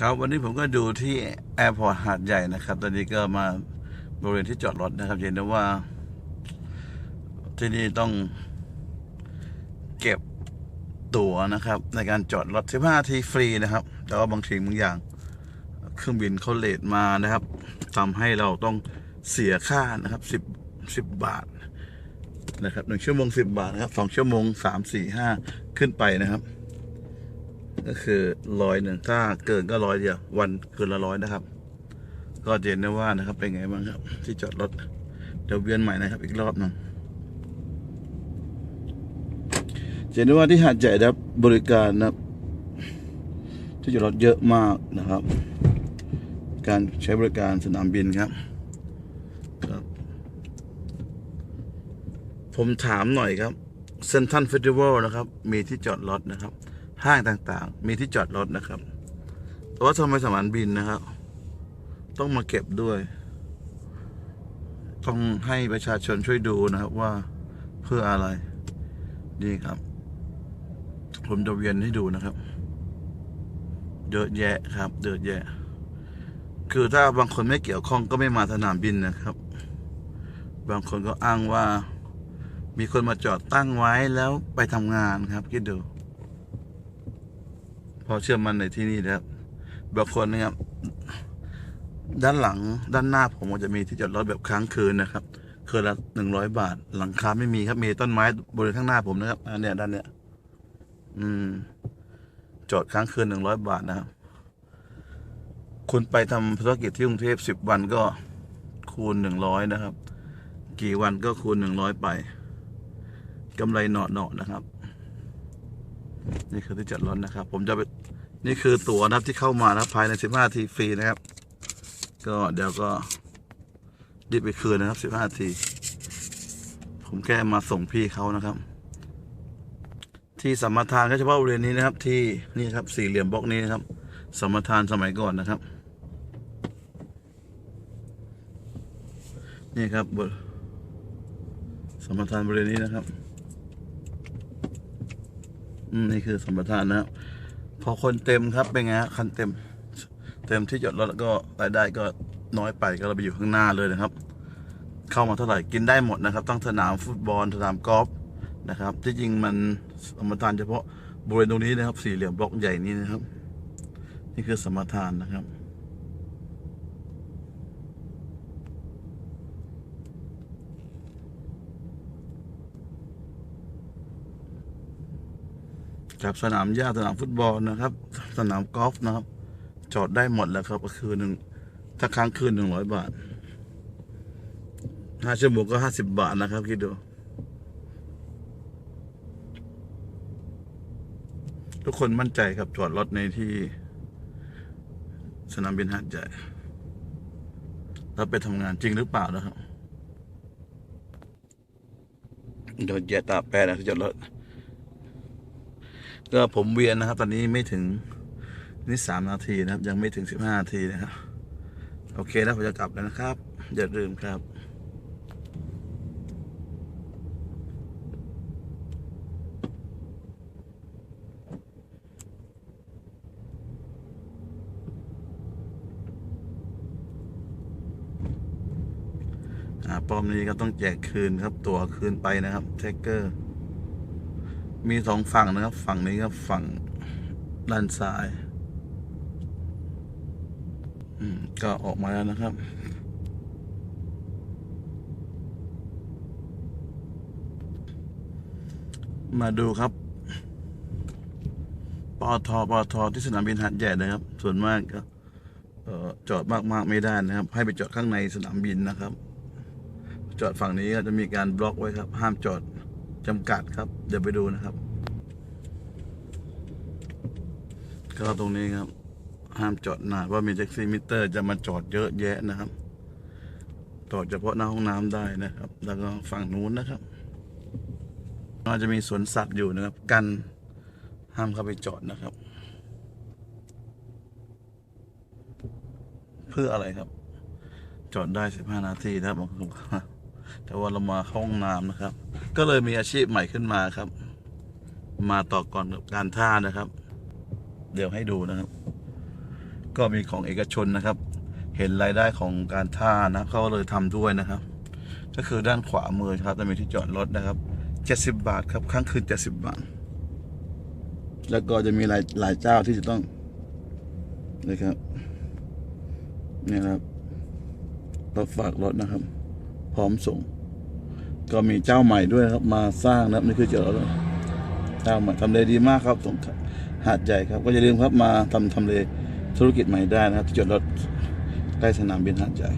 ครับวันนี้ผมก็ดูที่แอร์พอร์ตหาดใหญ่นะครับ ตอนนี้ก็มาบริเวณที่จอดรถนะครับ เห็นได้ว่า ที่นี่ต้องเก็บตั๋วนะครับ ในการจอดรถ15ทีฟรีนะครับ แต่ว่าบางทีบางอย่าง เครื่องบินเขาเลทมานะครับทำให้เราต้องเสียค่านะครับสิบสิบบาทนะครับหนึ่งชั่วโมงสิบบาทนะครับสองชั่วโมงสามสี่ห้าขึ้นไปนะครับ ก็คือร้อยหนึ่งถ้าเกินก็ร้อยเดียว วันเกินละร้อยนะครับ ก็เจนได้ว่านะครับ เป็นไงบ้างครับ ที่จอดรถ เดี๋ยวเวียนใหม่นะครับ อีกรอบหนึ่งเจนได้ว่าที่หาดใหญ่ครับบริการนะครับ ที่จอดรถเยอะมากนะครับ การใช้บริการสนามบินครับครับผมถามหน่อยครับเซนทันเฟสติวัลนะครับ มีที่จอดรถนะครับ ห้างต่างๆ มีที่จอดรถนะครับ แต่ว่าทำไมสนามบินนะครับ ต้องมาเก็บด้วย ต้องให้ประชาชนช่วยดูนะครับว่าเพื่ออะไร นี่ครับ ผมจะเวียนให้ดูนะครับ เยอะแยะครับเยอะแยะ คือถ้าบางคนไม่เกี่ยวข้องก็ไม่มาสนามบินนะครับ บางคนก็อ้างว่ามีคนมาจอดตั้งไว้แล้วไปทำงานครับคิดดู พอเชื่อมันในที่นี่นะครับบางคนนะครับ ด้านหลังด้านหน้าผมก็จะมีที่จอดรถแบบค้างคืนนะครับคืนละหนึ่งร้อยบาท หลังคาไม่มีครับมีต้นไม้บริเวณข้างหน้าผมนะครับอันเนี้ยด้านเนี้ยอืม จอดค้างคืนหนึ่งร้อยบาทนะครับ คุณไปทำธุรกิจที่กรุงเทพสิบวันก็คูณหนึ่งร้อยนะครับ กี่วันก็คูณหนึ่งร้อยไปกำไรเนาะเนาะๆนะครับ นี่คือที่จอดรถนะครับ ผมจะไปนี่คือตั๋วนะครับที่เข้ามานะครับภายในสิบห้าทีฟรีนะครับ ก็เดี๋ยวก็รีบไปคืนนะครับสิบห้าทีผมแค่มาส่งพี่เขานะครับ ที่สัมมาทานก็เฉพาะบริเวณนี้นะครับ ที่นี่ครับสี่เหลี่ยมบล็อกนี้นะครับสัมมาทานสมัยก่อนนะครับ นี่ครับบทสัมปทานบริเวณนี้นะครับ นี่คือสัมปทานนะครับพอคนเต็มครับเป็นไงฮะคันเต็ม เต็มที่จอดรถแล้วก็รายได้ก็น้อยไปก็เราไปอยู่ข้างหน้าเลยนะครับ เข้ามาเท่าไหร่กินได้หมดนะครับตั้งสนามฟุตบอลสนามกอล์ฟนะครับ ที่จริงมันสัมปทานเฉพาะบริเวณตรงนี้นะครับ สี่เหลี่ยมบล็อกใหญ่นี้นะครับ นี่คือสัมปทานนะครับ กับสนามหญ้าสนามฟุตบอลนะครับ สนามกอล์ฟนะครับ จอดได้หมดแล้วครับก็คือหนึ่งถ้าค้างคืนหนึ่งร้อยบาทห้าชั่วโมงก็ห้าสิบบาทนะครับ คิดดู ทุกคนมั่นใจครับจอดรถในที่ สนามบินหาดใหญ่แล้วไปทำงานจริงหรือเปล่านะครับ โดนแย่ตาแปรนะที่จอดรถ ก็ผมเวียนนะครับ ตอนนี้ไม่ถึงนี่สามนาทีนะครับ ยังไม่ถึงสิบห้านาทีนะครับ โอเคแล้วผมจะกลับแล้วนะครับ อย่าลืมครับป้อมนี้ก็ต้องแจกคืนครับ ตั๋วคืนไปนะครับเทคเกอร์ มีสองฝั่งนะครับ ฝั่งนี้ก็ฝั่งด้านซ้าย อืม ก็ออกมาแล้วนะครับ มาดูครับ ปอทปอทที่สนามบินหาดใหญ่นะครับ ส่วนมากก็จอดมากๆไม่ได้นะครับ ให้ไปจอดข้างในสนามบินนะครับ จอดฝั่งนี้ก็จะมีการบล็อกไว้ครับ ห้ามจอด จำกัดครับ เดี๋ยวไปดูนะครับ ก็ตรงนี้ครับ ห้ามจอดนานว่ามีแท็กซี่มิเตอร์จะมาจอดเยอะแยะนะครับจอดเฉพาะหน้าห้องน้ำได้นะครับ แล้วก็ฝั่งนู้นนะครับก็จะมีสวนสัตว์อยู่นะครับ กันห้ามเข้าไปจอดนะครับ เพื่ออะไรครับ จอดได้สิบห้านาทีนะครับบางคนบอกว่าแต่ว่าเรามาห้องน้ำนะครับ ก็เลยมีอาชีพใหม่ขึ้นมาครับ มาต่อก่อนกับการท่านะครับ เดี๋ยวให้ดูนะครับ ก็มีของเอกชนนะครับ เห็นรายได้ของการท่านะเขาเลยทำด้วยนะครับ ก็คือด้านขวามือครับจะมีที่จอดรถนะครับเจ็ดสิบบาทครับครั้งคืนเจ็ดสิบบาท แล้วก็จะมีหลายหลายเจ้าที่จะต้องนะครับเนี่ยครับรถฝากรถนะครับ พร้อมส่ง ก็มีเจ้าใหม่ด้วยครับ มาสร้างนะครับนี่คือเจอดรถเจ้าใหม่ทำเลดีมากครับสงหาดใหญ่ครับ ก็อย่าลืมครับมาทำทำเลธุรกิจใหม่ได้นะครับที่จอดรถใกล้สนามบินหาดใหญ่